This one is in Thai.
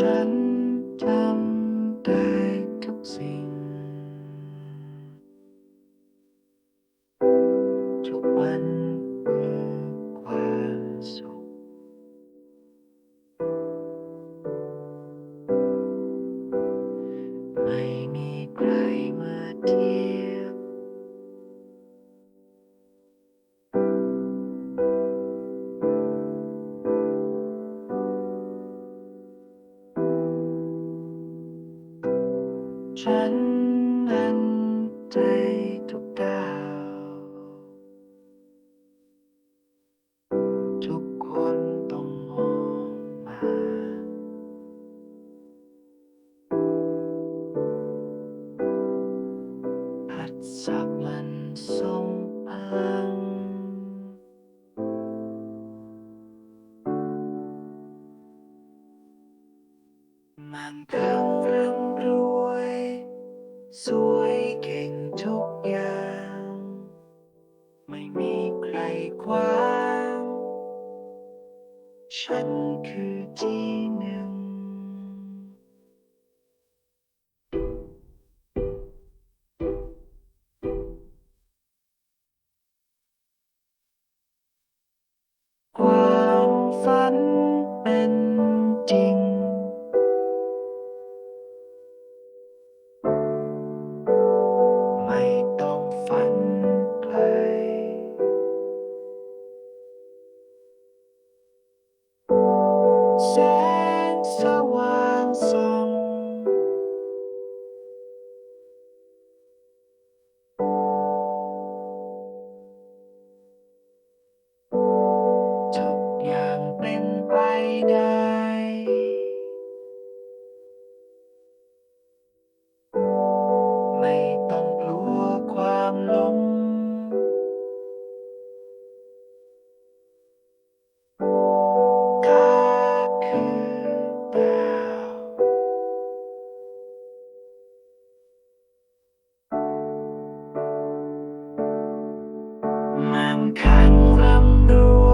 ฉันทำได้ทุกสิ่ง ทุกวัน ฉันนั้นใจทุกดาว ทุกคนต้องมองมา หัดสักมันทรงพลัง มันทั้งร่ำรวย สวยเก่งทุกอย่าง ไม่มีใครคว้าง ฉันคือที่หนึ่ง แสงสว่างส่งทุอย่างเป็นไปได้ You.